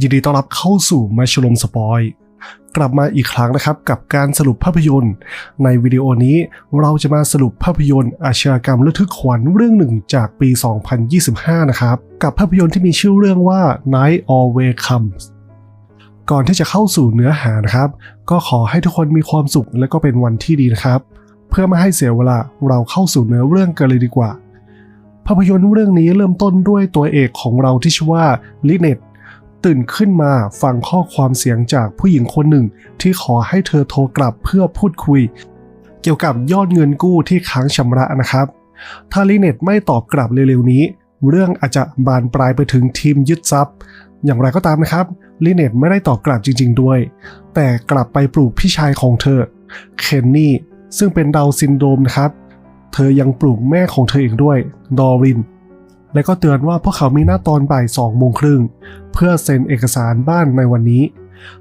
ยินดีต้อนรับเข้าสู่มาชลมสปอย กลับมาอีกครั้งนะครับกับการสรุปภาพยนตร์ ในวิดีโอนี้เราจะมาสรุปภาพยนตร์ อาชญากรรมระทึกขวัญเรื่องหนึ่งจากปี 2025 นะครับ กับภาพยนตร์ที่มีชื่อเรื่องว่า Night Always Comes ก่อนที่จะเข้าสู่เนื้อหานะครับ ก็ขอให้ทุกคนมีความสุขและก็เป็นวันที่ดีนะครับ เพื่อไม่ให้เสียเวลาเราเข้าสู่เนื้อเรื่องกันเลยดีกว่า ภาพยนตร์เรื่องนี้เริ่มต้นด้วยตัวเอกของเราที่ชื่อว่าลิเนต ตื่นขึ้นมาฟังข้อความเสียงจากผู้หญิงคนหนึ่ง ที่ขอให้เธอโทรกลับเพื่อพูดคุย เกี่ยวกับยอดเงินกู้ที่ค้างชำระนะครับ ถ้าลิเนตไม่ตอบกลับเร็วๆนี้ เรื่องอาจจะบานปลายไปถึงทีมยึดทรัพย์ อย่างไรก็ตามนะครับลิเนตไม่ได้ตอบกลับจริง ๆด้วย แต่กลับไปปลูกพี่ชายของเธอเคนนี่ซึ่งเป็นดาวซินโดรมนะครับ เธอยังปลูกแม่ของเธอเองด้วย ดอริน และก็เตือนว่าพวกเขามีหน้าตอนบ่ายสองโมงครึ่งเพื่อเซ็นเอกสารบ้านในวันนี้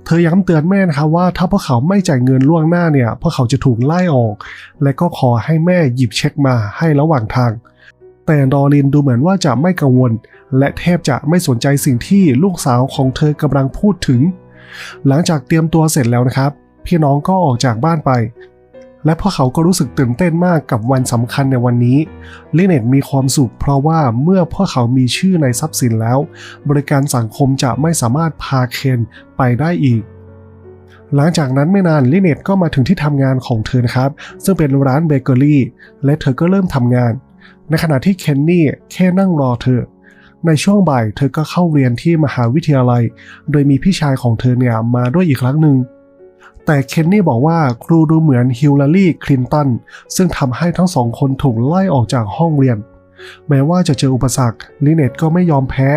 เธอย้ำเตือนแม่นะครับว่าถ้าพวกเขาไม่จ่ายเงินล่วงหน้าเนี่ยพวกเขาจะถูกไล่ออก และก็ขอให้แม่หยิบเช็คมาให้ระหว่างทาง แต่ดอรินดูเหมือนว่าจะไม่กังวล และแทบจะไม่สนใจสิ่งที่ลูกสาวของเธอกำลังพูดถึง หลังจากเตรียมตัวเสร็จแล้วนะครับ พี่น้องก็ออกจากบ้านไป และพวกเขาก็รู้สึกตื่นเต้นมากกับวันสำคัญในวันนี้ลิเนตมีความสุขเพราะว่าเมื่อพวกเขามีชื่อในทรัพย์สินแล้ว บริการสังคมจะไม่สามารถพาเคนไปได้อีก หลังจากนั้นไม่นานลิเนตก็มาถึงที่ทำงานของเธอนะครับ ซึ่งเป็นร้านเบเกอรี่และเธอก็เริ่มทำงาน ในขณะที่เคนนี่แค่นั่งรอเธอ ในช่วงบ่ายเธอก็เข้าเรียนที่มหาวิทยาลัย โดยมีพี่ชายของเธอเนี่ยมาด้วยอีกครั้งหนึ่ง แต่เคนนี่บอกว่าครูดูเหมือนฮิลลารีคลินตันซึ่งทำให้ทั้งสองคนถูกไล่ออกจากห้องเรียน แม้ว่าจะเจออุปสรรคลิเนตก็ไม่ยอมแพ้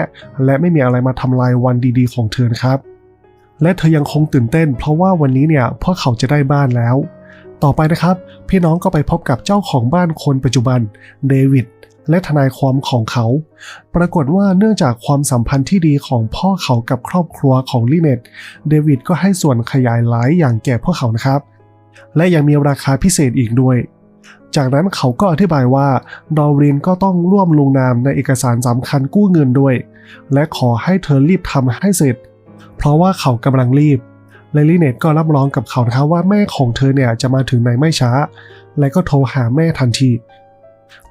และไม่มีอะไรมาทำลายวันดีๆของเธอนะครับ และเธอยังคงตื่นเต้น เพราะว่าวันนี้เนี่ยพวกเขาจะได้บ้านแล้ว ต่อไปนะครับ พี่น้องก็ไปพบกับเจ้าของบ้านคนปัจจุบันเดวิด และทนายความของเขา ปรากฏว่าเนื่องจากความสัมพันธ์ที่ดีของพ่อเขากับครอบครัวของลิเนตเดวิดก็ให้ส่วนขยายหลายอย่างแก่พวกเขานะครับ และยังมีราคาพิเศษอีกด้วย จากนั้นเขาก็อธิบายว่าดอรินก็ต้องร่วมลงนามในเอกสารสำคัญกู้เงินด้วย และขอให้เธอรีบทำให้เสร็จ เพราะว่าเขากำลังรีบและลิเนตก็รับรองกับเขานะครับว่าแม่ของเธอเนี่ยจะมาถึงในไม่ช้า และก็โทรหาแม่ทันที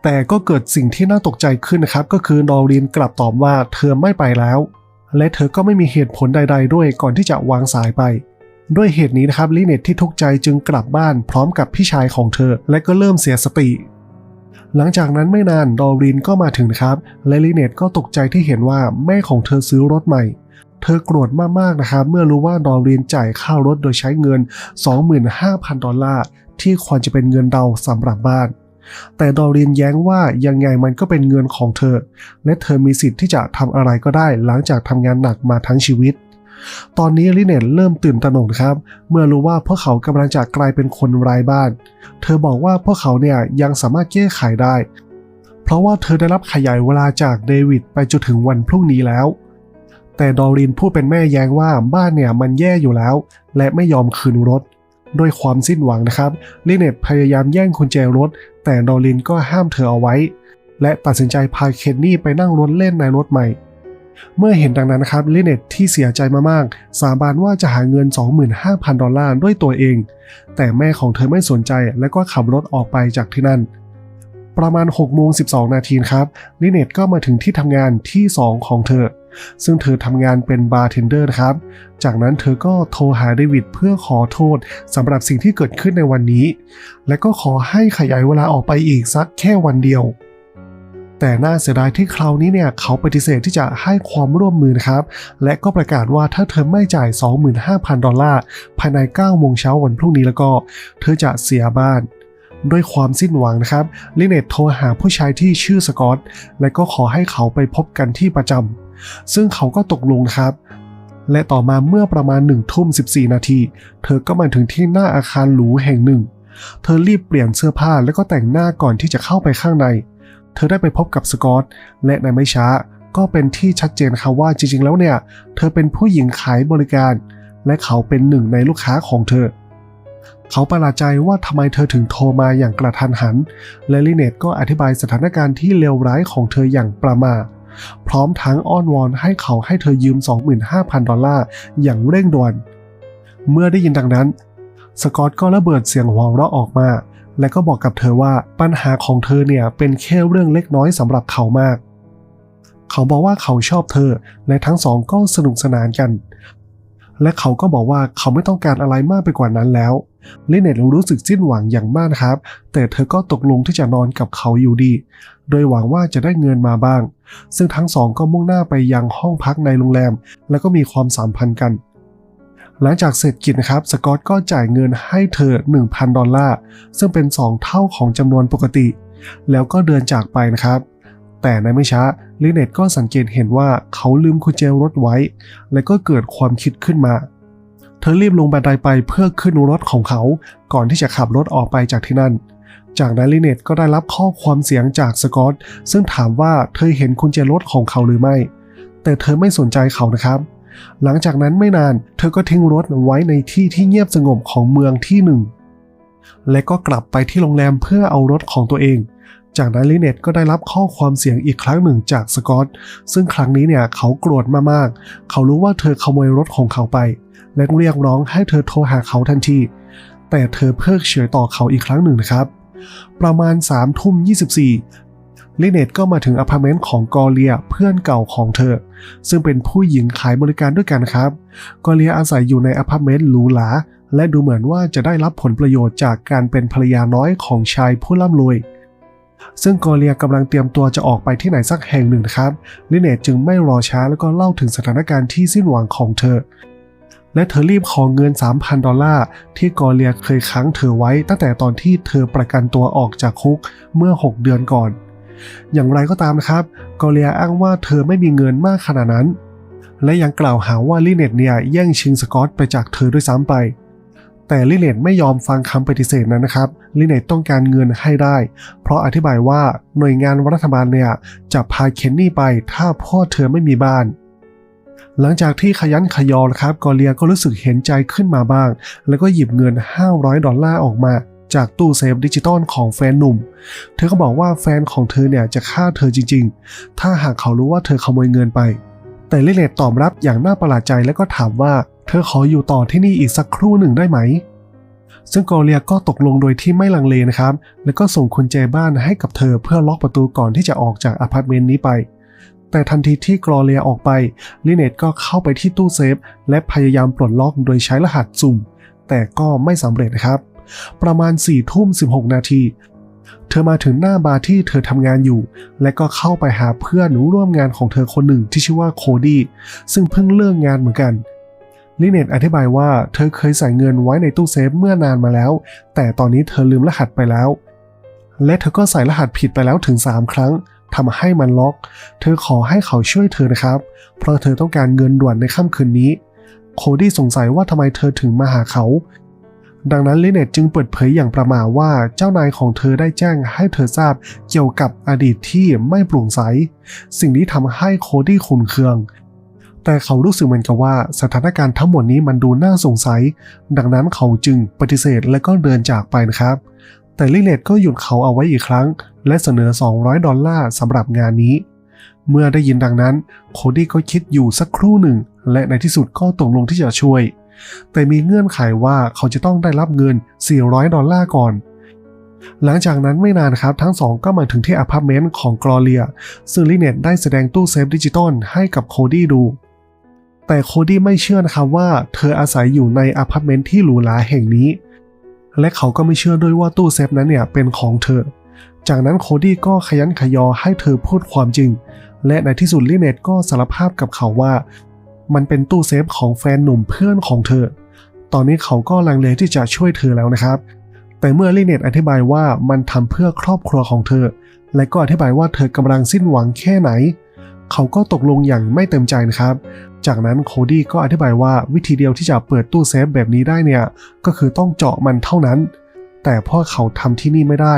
แต่ก็เกิดสิ่งที่น่าตกใจขึ้นนะครับ ก็คือดอรินกลับตอบว่าเธอไม่ไปแล้ว และเธอก็ไม่มีเหตุผลใด ๆ ด้วยก่อนที่จะวางสายไป ด้วยเหตุนี้นะครับลิเนตที่ทุกข์ใจจึงกลับบ้านพร้อมกับพี่ชายของเธอ และก็เริ่มเสียสติหลังจากนั้นไม่นานดอรินก็มาถึงนะครับ และลิเนตก็ตกใจที่เห็นว่าแม่ของเธอซื้อรถใหม่ เธอโกรธมากๆนะครับ เมื่อรู้ว่าดอรินจ่ายค่ารถโดยใช้เงิน 25,000 ดอลลาร์ที่ควรจะเป็นเงินเดาสำหรับบ้าน แต่ดอรินแย้งว่ายังไงมันก็เป็นเงินของเธอ และเธอมีสิทธิ์ที่จะทำอะไรก็ได้หลังจากทำงานหนักมาทั้งชีวิต ตอนนี้ลิเนตเริ่มตื่นตระหนกนะครับ เมื่อรู้ว่าพวกเขากำลังจะกลายเป็นคนไร้บ้าน เธอบอกว่าพวกเขาเนี่ยยังสามารถแก้ไขได้ เพราะว่าเธอได้รับขยายเวลาจากเดวิดไปจนถึงวันพรุ่งนี้แล้วแต่ดอรินผู้เป็นแม่แย้งว่าบ้านเนี่ยมันแย่อยู่แล้ว และไม่ยอมคืนรถ ด้วยความสิ้นหวังนะครับลิเนตพยายามแย่งกุญแจรถ แต่ดอรินก็ห้ามเธอเอาไว้ และตัดสินใจพาเคนนี่ไปนั่งรถเล่นในรถใหม่ เมื่อเห็นดังนั้นนะครับลิเนตที่เสียใจมากๆ สาบานว่าจะหาเงิน 25,000 ดอลลาร์ด้วยตัวเอง แต่แม่ของเธอไม่สนใจและก็ขับรถออกไปจากที่นั่นประมาณ6โมง12 นาทีครับลิเนตก็มาถึงที่ทำงานที่ 2 ของเธอ ซึ่งเธอทำงานเป็นบาร์เทนเดอร์นะครับ จากนั้นเธอก็โทรหาเดวิดเพื่อขอโทษสำหรับสิ่งที่เกิดขึ้นในวันนี้ และก็ขอให้ขยายเวลาออกไปอีกสักแค่วันเดียว แต่น่าเสียดายที่คราวนี้เนี่ยเขาปฏิเสธที่จะให้ความร่วมมือนะครับ และก็ประกาศว่าถ้าเธอไม่จ่าย 25,000 ดอลลาร์ภายใน9โมงเช้าวันพรุ่งนี้แล้วก็ เธอจะเสียบ้านด้วยความสิ้นหวังนะครับลิเนตโทรหาผู้ชายที่ชื่อสกอต และก็ขอให้เขาไปพบกันที่ประจำ ซึ่งเขาก็ตกลงนะครับ และต่อมาเมื่อประมาณ1ทุ่ม14 นาที เธอก็มาถึงที่หน้าอาคารหรูแห่งหนึ่ง เธอรีบเปลี่ยนเสื้อผ้าแล้วก็แต่งหน้าก่อนที่จะเข้าไปข้างใน เธอได้ไปพบกับสกอต และในไม่ช้าก็เป็นที่ชัดเจนครับว่าจริงๆ แล้วเนี่ย เธอเป็นผู้หญิงขายบริการ และเขาเป็นหนึ่งในลูกค้าของเธอ เขาประหลาดใจว่าทำไมเธอถึงโทรมาอย่างกระทันหัน และลิเนตก็อธิบายสถานการณ์ที่เลวร้ายของเธออย่างประมาท พร้อมทั้งอ้อนวอนให้เขาให้เธอยืม 25,000 ดอลลาร์อย่างเร่งด่วน เมื่อได้ยินดังนั้น สกอตก็ระเบิดเสียงหัวเราะออกมา และก็บอกกับเธอว่าปัญหาของเธอเนี่ยเป็นแค่เรื่องเล็กน้อยสำหรับเขามาก เขาบอกว่าเขาชอบเธอ และทั้งสองก็สนุกสนานกัน และเขาก็บอกว่าเขาไม่ต้องการอะไรมากไปกว่านั้นแล้วลิเนตรู้สึกสิ้นหวังอย่างมากครับ แต่เธอก็ตกลงที่จะนอนกับเขาอยู่ดี โดยหวังว่าจะได้เงินมาบ้าง ซึ่งทั้งสองก็มุ่งหน้าไปยังห้องพักในโรงแรม แล้วก็มีความสัมพันธ์กัน หลังจากเสร็จกิจนะครับ สกอตก็จ่ายเงินให้เธอ 1,000 ดอลลาร์ ซึ่งเป็น 2 เท่าของจำนวนปกติ แล้วก็เดินจากไปนะครับ แต่ในไม่ช้าลิเนตก็สังเกตเห็นว่าเขาลืมกุญแจรถไว้ และก็เกิดความคิดขึ้นมาเธอรีบลงบันไดไปเพื่อขึ้นรถของเขา ก่อนที่จะขับรถออกไปจากที่นั่น จากนั้นลิเนตก็ได้รับข้อความเสียงจากสกอตซึ่งถามว่าเธอเห็นกุญแจรถของเขาหรือไม่ แต่เธอไม่สนใจเขานะครับ หลังจากนั้นไม่นานเธอก็ทิ้งรถไว้ในที่ที่เงียบสงบของเมืองที่หนึ่ง และก็กลับไปที่โรงแรมเพื่อเอารถของตัวเอง จากนั้นลิเนตก็ได้รับข้อความเสียงอีกครั้งหนึ่งจากสกอตซึ่งครั้งนี้เนี่ยเขาโกรธมากๆ เขารู้ว่าเธอขโมยรถของเขาไป และเรียกร้องให้เธอโทรหาเขาทันที แต่เธอเพิกเฉยต่อเขาอีกครั้งหนึ่งนะครับ ประมาณ3ามทุ่ม24ลิเนตก็มาถึงอพาร์ตเมนต์ของกอเลียเพื่อนเก่าของเธอ ซึ่งเป็นผู้หญิงขายบริการด้วยกันครับ กอเลียอาศัยอยู่ในอพาร์ตเมนต์หรูหราและดูเหมือนว่าจะได้รับผลประโยชน์จากการเป็นภรรยาน้อยของชายผู้ร่ำรวยซึ่งกอเลียกำลังเตรียมตัวจะออกไปที่ไหนสักแห่งหนึ่งครับ ลิเนตจึงไม่รอช้าแล้วก็เล่าถึงสถานการณ์ที่สิ้นหวังของเธอ และเธอรีบขอเงิน 3,000 ดอลลาร์ที่กอเลียเคยค้างเธอไว้ตั้งแต่ตอนที่เธอประกันตัวออกจากคุกเมื่อ 6 เดือนก่อน อย่างไรก็ตามนะครับ กอเลียอ้างว่าเธอไม่มีเงินมากขนาดนั้น และยังกล่าวหาว่าลิเนตเนี่ยแย่งชิงสกอตไปจากเธอด้วยซ้ำไป แต่ลิเนตไม่ยอมฟังคำปฏิเสธนั้นนะครับ ลิเนตต้องการเงินให้ได้ เพราะอธิบายว่าหน่วยงานรัฐบาลเนี่ยจะพาเคนนี่ไปถ้าพ่อเธอไม่มีบ้าน หลังจากที่ขยันขยอนะครับกอเลียก็รู้สึกเห็นใจขึ้นมาบ้าง แล้วก็หยิบเงิน 500 ดอลลาร์ออกมาจากตู้เซฟดิจิตอลของแฟนหนุ่ม เธอก็บอกว่าแฟนของเธอเนี่ยจะฆ่าเธอจริง ๆ ถ้าหากเขารู้ว่าเธอขโมยเงินไป แต่ลิเลตตอบรับอย่างน่าประหลาดใจแล้วก็ถามว่า เธอขออยู่ต่อที่นี่อีกสักครู่หนึ่งได้ไหม ซึ่งกอเลียก็ตกลงโดยที่ไม่ลังเลนะครับ แล้วก็ส่งกุญแจบ้านให้กับเธอเพื่อล็อกประตูก่อนที่จะออกจากอพาร์ตเมนต์นี้ไป แต่ทันทีที่กรอเลียออกไปลิเนตก็เข้าไปที่ตู้เซฟ และพยายามปลดล็อกโดยใช้รหัสสุ่ม แต่ก็ไม่สำเร็จนะครับ ประมาณ4ี่ทุ่ม 16 นาทีเธอมาถึงหน้าบาร์ที่เธอทำงานอยู่ และก็เข้าไปหาเพื่อนร่วมงานของเธอคนหนึ่งที่ชื่อว่าโคดี้ซึ่งเพิ่งเลิกงานเหมือนกันลิเนตอธิบายว่าเธอเคยใส่เงินไว้ในตู้เซฟเมื่อนานมาแล้ว แต่ตอนนี้เธอลืมรหัสไปแล้ว และเธอก็ใส่รหัสผิดไปแล้วถึง 3 ครั้ง ทำให้มันล็อก เธอขอให้เขาช่วยเธอนะครับ เพราะเธอต้องการเงินด่วนในค่ำคืนนี้ โคดี้สงสัยว่าทำไมเธอถึงมาหาเขา ดังนั้นลิเนตจึงเปิดเผยอย่างประมาว่าเจ้านายของเธอได้แจ้งให้เธอทราบเกี่ยวกับอดีตที่ไม่โปร่งใส สิ่งนี้ทำให้โคดี้ขุนเคืองแต่เขารู้สึกเหมือนกับว่าสถานการณ์ทั้งหมดนี้มันดูน่าสงสัย ดังนั้นเขาจึงปฏิเสธและก็เดินจากไปนะครับ แต่ลิเนตก็หยุดเขาเอาไว้อีกครั้ง และเสนอ 200 ดอลลาร์สำหรับงานนี้ เมื่อได้ยินดังนั้น โคดี้ก็คิดอยู่สักครู่หนึ่ง และในที่สุดก็ตกลงที่จะช่วย แต่มีเงื่อนไขว่าเขาจะต้องได้รับเงิน 400 ดอลลาร์ก่อน หลังจากนั้นไม่นานครับทั้งสองก็มาถึงที่อพาร์ตเมนต์ของกรอเลีย ซึ่งลิเนตได้แสดงตู้เซฟดิจิตอลให้กับโคดี้ดูแต่โคดี้ไม่เชื่อนะครับว่าเธออาศัยอยู่ในอพาร์ตเมนต์ที่หรูหราแห่งนี้ และเขาก็ไม่เชื่อด้วยว่าตู้เซฟนั้นเนี่ยเป็นของเธอ จากนั้นโคดี้ก็ขยันขยอให้เธอพูดความจริง และในที่สุดลิเนตก็สารภาพกับเขาว่า มันเป็นตู้เซฟของแฟนหนุ่มเพื่อนของเธอ ตอนนี้เขาก็ลังเลที่จะช่วยเธอแล้วนะครับ แต่เมื่อลิเนตอธิบายว่ามันทำเพื่อครอบครัวของเธอ และก็อธิบายว่าเธอกำลังสิ้นหวังแค่ไหน เขาก็ตกลงอย่างไม่เต็มใจนะครับ จากนั้นโคดี้ก็อธิบายว่าวิธีเดียวที่จะเปิดตู้เซฟแบบนี้ได้เนี่ย ก็คือต้องเจาะมันเท่านั้น แต่พ่อเขาทำที่นี่ไม่ได้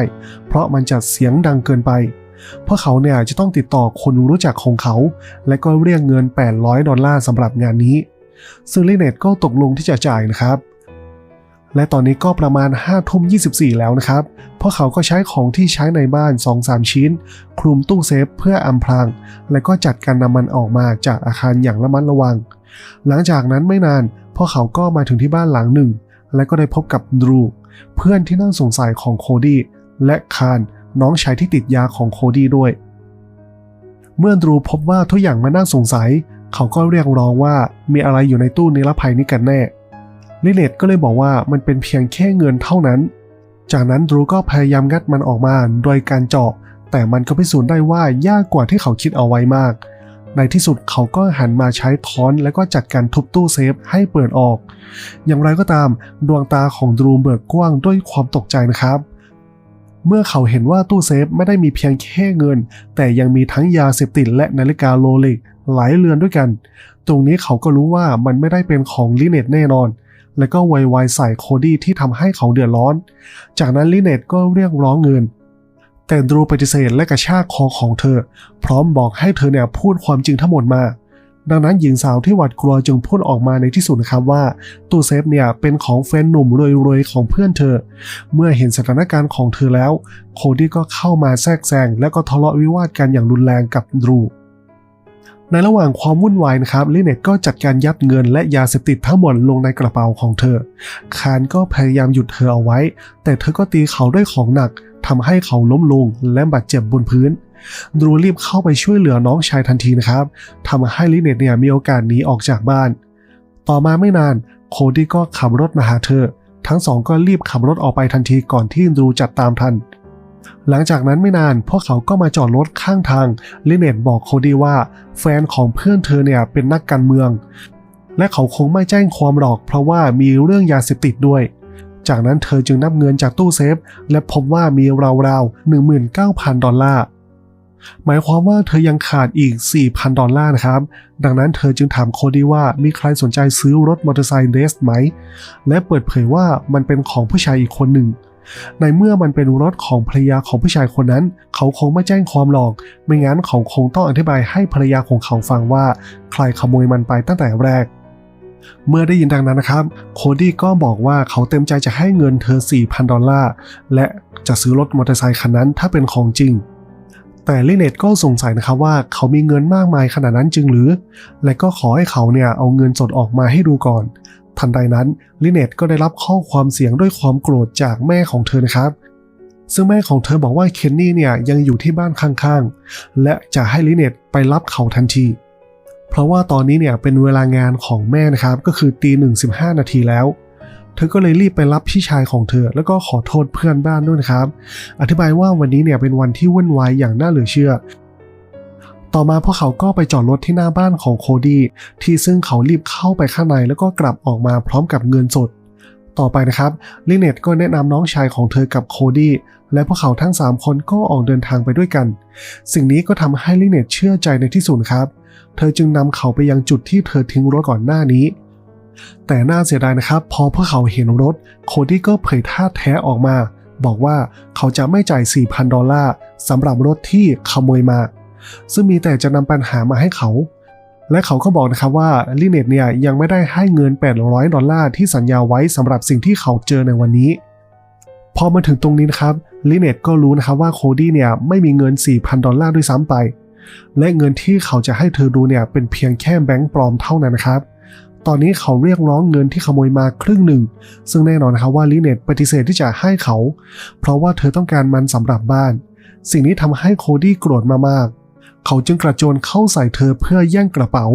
เพราะมันจะเสียงดังเกินไปพราะเขาเนี่ยจะต้องติดต่อคนรู้จักของเขา และก็เรียกเงิน 800 ดอลลาร์สำหรับงานนี้ ซึ่งลิเนตก็ตกลงที่จะจ่ายนะครับ และตอนนี้ก็ประมาณ5ทุ่ม24 แล้วนะครับพวกเขาก็ใช้ของที่ใช้ในบ้าน 2-3 ชิ้น คลุมตู้เซฟเพื่ออำพราง และก็จัดการนำมันออกมาจากอาคารอย่างระมัดระวัง หลังจากนั้นไม่นานพวกเขาก็มาถึงที่บ้านหลังหนึ่ง และก็ได้พบกับดรูเพื่อนที่น่าสงสัยของโคดี้และคารน้องชายที่ติดยาของโคดี้ด้วย เมื่อดรูพบว่าทุกอย่างมันน่าสงสัย เขาก็เรียกร้องว่ามีอะไรอยู่ในตู้นิรภัยนี้กันแน่ ลิเนตก็เลยบอกว่ามันเป็นเพียงแค่เงินเท่านั้น จากนั้นดรูก็พยายามงัดมันออกมาโดยการเจาะ แต่มันก็พิสูจน์ได้ว่ายากกว่าที่เขาคิดเอาไว้มาก ในที่สุดเขาก็หันมาใช้ค้อนแล้วก็จัดการทุบตู้เซฟให้เปิดออก อย่างไรก็ตามดวงตาของดรูเบิกกว้างด้วยความตกใจนะครับเมื่อเขาเห็นว่าตู้เซฟไม่ได้มีเพียงแค่เงิน แต่ยังมีทั้งยาเสพติดและนาฬิกาโรเล็กหลายเรือนด้วยกัน ตรงนี้เขาก็รู้ว่ามันไม่ได้เป็นของลิเนตแน่นอน และก็ไวไวใส่โคดี้ที่ทำให้เขาเดือดร้อน จากนั้นลิเนตก็เรียกร้องเงิน แต่ดรูปฏิเสธและกระชากคอของเธอ พร้อมบอกให้เธอเนี่ยพูดความจริงทั้งหมดมา ดังนั้นหญิงสาวที่หวาดกลัวจึงพูดออกมาในที่สุดนะครับว่าตู้เซฟเนี่ยเป็นของแฟนหนุ่มรวยๆของเพื่อนเธอ เมื่อเห็นสถานการณ์ของเธอแล้ว โคดี้ก็เข้ามาแทรกแซงและก็ทะเลาะวิวาทกันอย่างรุนแรงกับดรู ในระหว่างความวุ่นวายนะครับลิเนตก็จัดการยัดเงินและยาเสพติดทั้งหมดลงในกระเป๋าของเธอ คานก็พยายามหยุดเธอเอาไว้ แต่เธอก็ตีเขาด้วยของหนักทำให้เขาล้มลงและบาดเจ็บบนพื้น ดรูรีบเข้าไปช่วยเหลือน้องชายทันทีนะครับทำให้ลิเนตเนี่ยมีโอกาสหนีออกจากบ้าน ต่อมาไม่นานโคดี้ก็ขับรถมาหาเธอ ทั้งสองก็รีบขับรถออกไปทันทีก่อนที่ดรูจัดตามทัน หลังจากนั้นไม่นานพวกเขาก็มาจอดรถข้างทางลิเนตบอกโคดี้ว่า แฟนของเพื่อนเธอเนี่ยเป็นนักการเมือง และเขาคงไม่แจ้งความหรอก เพราะว่ามีเรื่องยาเสพติดด้วย จากนั้นเธอจึงนับเงินจากตู้เซฟ และพบว่ามีราวๆ19,000 ดอลลาร์หมายความว่าเธอยังขาดอีก 4,000 ดอลลาร์นะครับ ดังนั้นเธอจึงถามโคดี้ว่ามีใครสนใจซื้อรถมอเตอร์ไซค์เดสไหม และเปิดเผยว่ามันเป็นของผู้ชายอีกคนหนึ่ง ในเมื่อมันเป็นรถของภรรยาของผู้ชายคนนั้น เขาคงไม่แจ้งความหรอก ไม่งั้นเขาคงต้องอธิบายให้ภรรยาของเขาฟังว่า ใครขโมยมันไปตั้งแต่แรก เมื่อได้ยินดังนั้นนะครับ โคดี้ก็บอกว่าเขาเต็มใจจะให้เงินเธอ 4,000 ดอลลาร์ และจะซื้อรถมอเตอร์ไซค์คันนั้นถ้าเป็นของจริงแต่ลิเนตก็สงสัยนะครับว่าเขามีเงินมากมายขนาดนั้นจริงหรือ และก็ขอให้เขาเนี่ยเอาเงินสดออกมาให้ดูก่อน ทันใดนั้นลิเนตก็ได้รับข้อความเสียงด้วยความโกรธจากแม่ของเธอนะครับ ซึ่งแม่ของเธอบอกว่าเคนนี่เนี่ยยังอยู่ที่บ้านข้างๆ และจะให้ลิเนตไปรับเขาทันที เพราะว่าตอนนี้เนี่ยเป็นเวลางานของแม่นะครับก็คือตีหนึ่งสิบห้านาทีแล้ว เธอก็เลยรีบไปรับพี่ชายของเธอ แล้วก็ขอโทษเพื่อนบ้านด้วยนะครับ อธิบายว่าวันนี้เนี่ยเป็นวันที่วุ่นวายอย่างน่าเหลือเชื่อ ต่อมาพวกเขาก็ไปจอดรถที่หน้าบ้านของโคดี้ที่ซึ่งเขารีบเข้าไปข้างในแล้วก็กลับออกมาพร้อมกับเงินสด ต่อไปนะครับลิเนตก็แนะนำน้องชายของเธอกับโคดี้และพวกเขาทั้ง 3 คนก็ออกเดินทางไปด้วยกัน สิ่งนี้ก็ทำให้ลิเนตเชื่อใจในที่สุดครับ เธอจึงนำเขาไปยังจุดที่เธอทิ้งรถก่อนหน้านี้แต่น่าเสียดายนะครับ พอพวกเขาเห็นรถ โคดี้ก็เผยท่าแท้ออกมา บอกว่าเขาจะไม่จ่าย 4,000 ดอลลาร์สำหรับรถที่ขโมยมา ซึ่งมีแต่จะนำปัญหามาให้เขา และเขาก็บอกนะครับว่าลิเนตเนี่ยยังไม่ได้ให้เงิน 800 ดอลลาร์ที่สัญญาไว้สำหรับสิ่งที่เขาเจอในวันนี้ พอมาถึงตรงนี้นะครับลิเนตก็รู้นะครับว่าโคดี้เนี่ยไม่มีเงิน 4,000 ดอลลาร์ด้วยซ้ำไป และเงินที่เขาจะให้เธอดูเนี่ยเป็นเพียงแค่แบงก์ปลอมเท่านั้นนะครับตอนนี้เขาเรียกร้องเงินที่ขโมยมาครึ่งหนึ่ง ซึ่งแน่นอนนะครับว่าลิเนตปฏิเสธที่จะให้เขา เพราะว่าเธอต้องการมันสำหรับบ้าน สิ่งนี้ทำให้โคดี้โกรธมากๆ เขาจึงกระโจนเข้าใส่เธอเพื่อแย่งกระเป๋า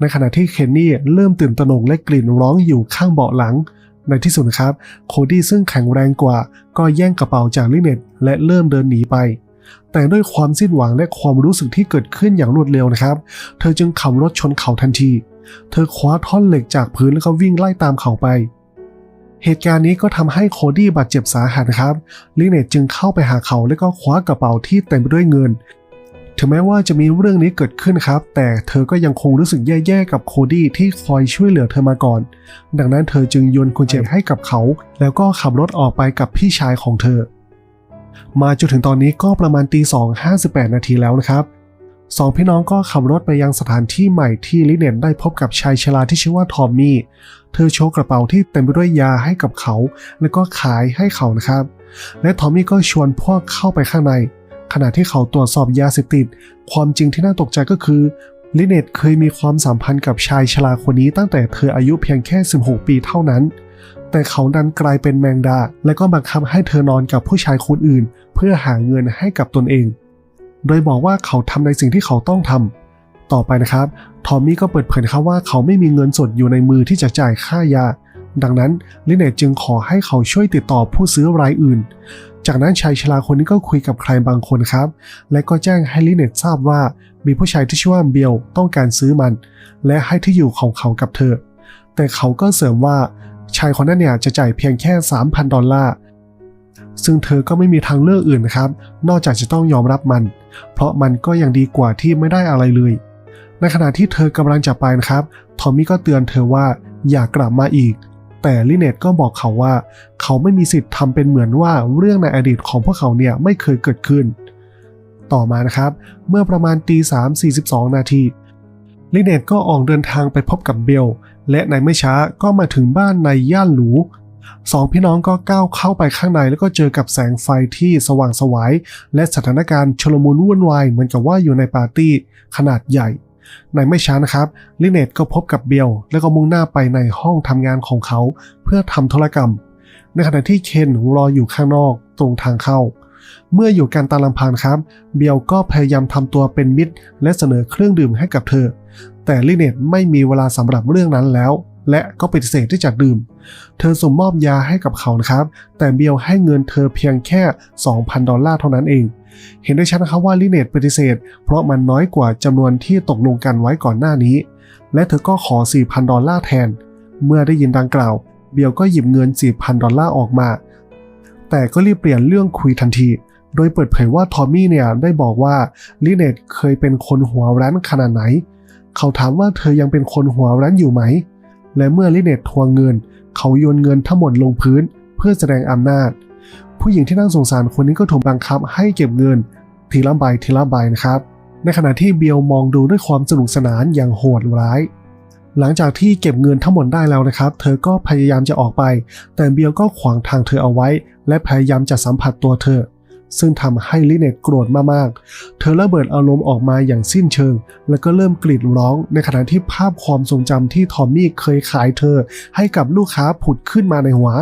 ในขณะที่เคนนี่เริ่มตื่นตระหนกและกลิ่นร้องอยู่ข้างเบาะหลัง ในที่สุดครับ โคดี้ซึ่งแข็งแรงกว่า ก็แย่งกระเป๋าจากลิเนตและเริ่มเดินหนีไป แต่ด้วยความสิ้นหวังและความรู้สึกที่เกิดขึ้นอย่างรวดเร็วนะครับ เธอจึงขับรถชนเขาทันที เธอคว้าท่อนเหล็กจากพื้นแล้วก็วิ่งไล่ตามเขาไปเหตุการณ์นี้ก็ทำให้โคดี้บาดเจ็บสาหัสครับ ลิเนตจึงเข้าไปหาเขาแล้วก็คว้ากระเป๋าที่เต็มไปด้วยเงิน ถึงแม้ว่าจะมีเรื่องนี้เกิดขึ้นครับ แต่เธอก็ยังคงรู้สึกแย่ๆกับโคดี้ที่คอยช่วยเหลือเธอมาก่อน ดังนั้นเธอจึงโยนกุญแจให้กับเขา แล้วก็ขับรถออกไปกับพี่ชายของเธอ มาจนถึงตอนนี้ก็ประมาณตีสองห้าสิบแปดนาทีแล้วนะครับสองพี่น้องก็ขับรถไปยังสถานที่ใหม่ที่ลิเนตได้พบกับชายชราที่ชื่อว่าทอมมี่ เธอโชว์กระเป๋าที่เต็มไปด้วยยาให้กับเขา แล้วก็ขายให้เขานะครับ และทอมมี่ก็ชวนพวกเข้าไปข้างใน ขณะที่เขาตรวจสอบยาเสพติด ความจริงที่น่าตกใจก็คือลิเนตเคยมีความสัมพันธ์กับชายชราคนนี้ตั้งแต่เธออายุเพียงแค่ 16 ปีเท่านั้น แต่เขาดันกลายเป็นแมงดา และก็บังคับให้เธอนอนกับผู้ชายคนอื่น เพื่อหาเงินให้กับตนเอง โดยบอกว่าเขาทำในสิ่งที่เขาต้องทำ ต่อไปนะครับ ทอมมี่ก็เปิดเผยครับว่าเขาไม่มีเงินสดอยู่ในมือที่จะจ่ายค่ายา ดังนั้นลิเนตจึงขอให้เขาช่วยติดต่อผู้ซื้อรายอื่น จากนั้นชายชราคนนี้ก็คุยกับใครบางคนครับ และก็แจ้งให้ลิเนตทราบว่ามีผู้ชายที่ชื่อว่าเบลต้องการซื้อมัน และให้ที่อยู่ของเขากับเธอ แต่เขาก็เสริมว่าชายคนนั้นเนี่ยจะจ่ายเพียงแค่ 3,000 ดอลลาร์ ซึ่งเธอก็ไม่มีทางเลือกอื่นนะครับ นอกจากจะต้องยอมรับมัน เพราะมันก็ยังดีกว่าที่ไม่ได้อะไรเลย ในขณะที่เธอกำลังจะไปนะครับ ทอมมี่ก็เตือนเธอว่าอย่ากลับมาอีก แต่ลิเนตก็บอกเขาว่า เขาไม่มีสิทธิ์ทำเป็นเหมือนว่าเรื่องในอดีตของพวกเขาเนี่ยไม่เคยเกิดขึ้น ต่อมานะครับ เมื่อประมาณตีสามสี่สิบสองนาทีลิเนตก็ออกเดินทางไปพบกับเบล และในไม่ช้าก็มาถึงบ้านในย่านหรูสองพี่น้องก็ก้าวเข้าไปข้างในแล้วก็เจอกับแสงไฟที่สว่างสวายและสถานการณ์ชลมุนวุ่นวายเหมือนกับว่าอยู่ในปาร์ตี้ขนาดใหญ่ ในไม่ช้านะครับลิเนตก็พบกับเบลแล้วก็มุ่งหน้าไปในห้องทำงานของเขาเพื่อทำธุรกรรม ในขณะที่เคนรออยู่ข้างนอกตรงทางเข้า เมื่ออยู่กันตาลำพังครับ เบลก็พยายามทำตัวเป็นมิตร และเสนอเครื่องดื่มให้กับเธอ แต่ลิเนตไม่มีเวลาสำหรับเรื่องนั้นแล้ว และก็ปฏิเสธที่จะดื่ม เธอส่งมอบยาให้กับเขานะครับ แต่เบลให้เงินเธอเพียงแค่ 2,000 ดอลลาร์เท่านั้นเอง เห็นได้ชัดนะครับว่าลิเนตปฏิเสธ เพราะมันน้อยกว่าจำนวนที่ตกลงกันไว้ก่อนหน้านี้ และเธอก็ขอ 4,000 ดอลลาร์แทน เมื่อได้ยินดังกล่าว เบลก็หยิบเงิน 4,000 ดอลลาร์ออกมา แต่ก็รีบเปลี่ยนเรื่องคุยทันที โดยเปิดเผยว่าทอมมี่เนี่ยได้บอกว่าลิเนตเคยเป็นคนหัวรั้นขนาดไหน เขาถามว่าเธอยังเป็นคนหัวรั้นอยู่ไหม และเมื่อลิเนตทวงเงิน เขาโยนเงินทั้งหมดลงพื้นเพื่อแสดงอำนาจ ผู้หญิงที่นั่งสงสารคนนี้ก็ถูกบังคับให้เก็บเงินทีละใบทีละใบนะครับ ในขณะที่เบลมองดูด้วยความสนุกสนานอย่างโหดร้าย หลังจากที่เก็บเงินทั้งหมดได้แล้วนะครับ เธอก็พยายามจะออกไป แต่เบลก็ขวางทางเธอเอาไว้ และพยายามจะสัมผัสตัวเธอ ซึ่งทำให้ลิเนตโกรธมากๆ เธอระเบิดอารมณ์ออกมาอย่างสิ้นเชิง แล้วก็เริ่มกรีดร้อง ในขณะที่ภาพความทรงจำที่ทอมมี่เคยขายเธอ ให้กับลูกค้าผุดขึ้นมาในหัว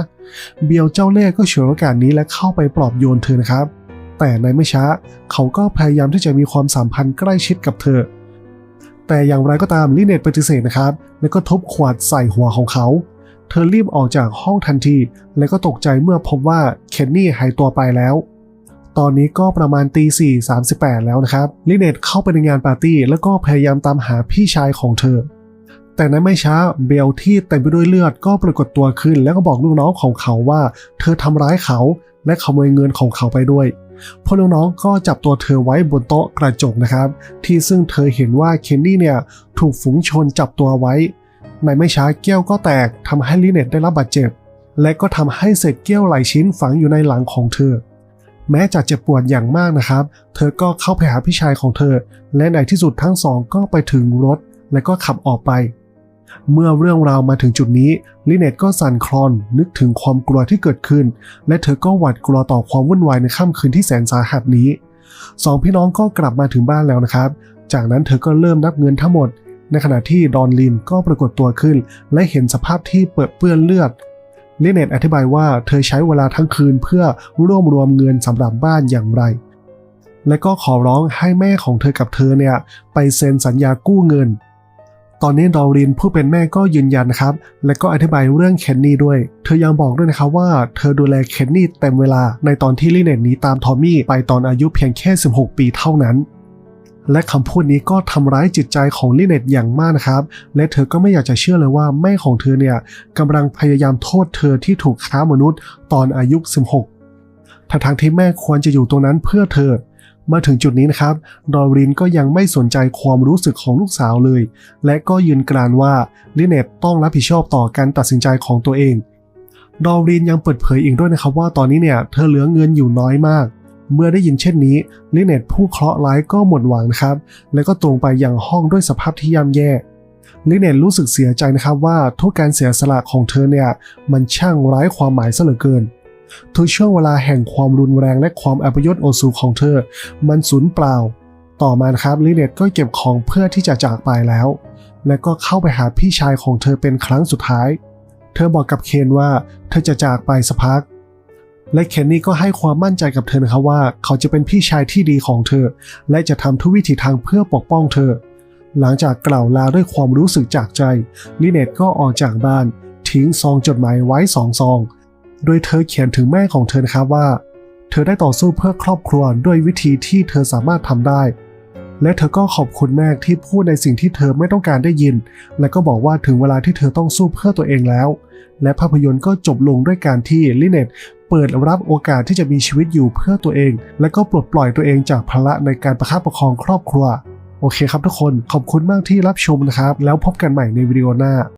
เบียวเจ้าเล่ห์ก็ฉวยโอกาสนี้และเข้าไปปลอบโยนเธอนะครับ แต่ในไม่ช้า เขาก็พยายามที่จะมีความสัมพันธ์ใกล้ชิดกับเธอ แต่อย่างไรก็ตามลิเนตปฏิเสธนะครับ แล้วก็ทบขวดใส่หัวของเขาเธอรีบออกจากห้องทันที และก็ตกใจเมื่อพบว่าเคนนี่หายตัวไปแล้ว ตอนนี้ก็ประมาณตีสี่สามสิบแปดแล้วนะครับลิเนตเข้าไปในงานปาร์ตี้แล้วก็พยายามตามหาพี่ชายของเธอ แต่ในไม่ช้าเบลที่เต็มไปด้วยเลือดก็ปรากฏตัวขึ้น แล้วก็บอกลูกน้องของเขาว่า เธอทำร้ายเขาและขโมยเงินของเขาไปด้วยพอน้องๆก็จับตัวเธอไว้บนโต๊ะกระจกนะครับ ที่ซึ่งเธอเห็นว่าเคนนี่เนี่ยถูกฝูงชนจับตัวไว้ ในไม่ช้าแก้วก็แตกทำให้ลิเนตได้รับบาดเจ็บ และก็ทำให้เศษแก้วหลายชิ้นฝังอยู่ในหลังของเธอ แม้จะเจ็บปวดอย่างมากนะครับ เธอก็เข้าไปหาพี่ชายของเธอ และในที่สุดทั้งสองก็ไปถึงรถ และก็ขับออกไป เมื่อเรื่องราวมาถึงจุดนี้ ลิเนตก็สั่นคลอนนึกถึงความกลัวที่เกิดขึ้น และเธอก็หวาดกลัวต่อความวุ่นวายในค่ำคืนที่แสนสาหัสนี้สองพี่น้องก็กลับมาถึงบ้านแล้วนะครับ จากนั้นเธอก็เริ่มนับเงินทั้งหมด ในขณะที่ดอนลินก็ปรากฏตัวขึ้น และเห็นสภาพที่เปื้อนเปื้อน เลือดลิเนตอธิบายว่าเธอใช้เวลาทั้งคืนเพื่อรวบรวมเงินสำหรับบ้านอย่างไร และก็ขอร้องให้แม่ของเธอกับเธอเนี่ยไปเซ็นสัญญากู้เงิน ตอนนี้ดอรินผู้เป็นแม่ก็ยืนยันนะครับ และก็อธิบายเรื่องเคนนี่ด้วย เธอยังบอกด้วยนะครับว่าเธอดูแลเคนนี่เต็มเวลาในตอนที่ลิเนตหนีตามทอมมี่ไปตอนอายุเพียงแค่ 16 ปีเท่านั้น และคำพูดนี้ก็ทำร้ายจิตใจของลิเนตอย่างมากนะครับ และเธอก็ไม่อยากจะเชื่อเลยว่าแม่ของเธอเนี่ยกำลังพยายามโทษเธอที่ถูกค้ามนุษย์ตอนอายุ 16ทั้งทางที่แม่ควรจะอยู่ตรงนั้นเพื่อเธอ มาถึงจุดนี้นะครับ ดอรินก็ยังไม่สนใจความรู้สึกของลูกสาวเลย และก็ยืนกรานว่าลิเนตต้องรับผิดชอบต่อการตัดสินใจของตัวเอง ดอรินยังเปิดเผยอีกด้วยนะครับว่าตอนนี้เนี่ยเธอเหลือเงินอยู่น้อยมาก เมื่อได้ยินเช่นนี้ลิเนตผู้เคราะห์ร้ายก็หมดหวังนะครับ แล้วก็ตรงไปยังห้องด้วยสภาพที่ย่ำแย่ลิเนตรู้สึกเสียใจนะครับว่าทุกการเสียสละของเธอเนี่ยมันช่างไร้ความหมายซะเหลือเกิน ทุกช่วงเวลาแห่งความรุนแรงและความอัปยศโอซูของเธอ มันสูญเปล่า ต่อมาครับลิเนตก็เก็บของเพื่อที่จะจากไปแล้ว และก็เข้าไปหาพี่ชายของเธอเป็นครั้งสุดท้าย เธอบอกกับเคนว่าเธอจะจากไปสักพัก และเคนนี่ก็ให้ความมั่นใจกับเธอนะครับว่า เขาจะเป็นพี่ชายที่ดีของเธอ และจะทำทุกวิถีทางเพื่อปกป้องเธอ หลังจากกล่าวลาด้วยความรู้สึกจากใจลิเนตก็ออกจากบ้าน ทิ้งซองจดหมายไว้สองซอง โดยเธอเขียนถึงแม่ของเธอนะครับว่า เธอได้ต่อสู้เพื่อครอบครัวด้วยวิธีที่เธอสามารถทำได้ และเธอก็ขอบคุณแม่ที่พูดในสิ่งที่เธอไม่ต้องการได้ยิน และก็บอกว่าถึงเวลาที่เธอต้องสู้เพื่อตัวเองแล้วและภาพยนตร์ก็จบลงด้วยการที่ลิเนต เปิดรับโอกาสที่จะมีชีวิตอยู่เพื่อตัวเอง และก็ปลดปล่อยตัวเองจากภาระในการประคับประคองครอบครัว โอเคครับทุกคน ขอบคุณมากที่รับชมนะครับ แล้วพบกันใหม่ในวิดีโอหน้า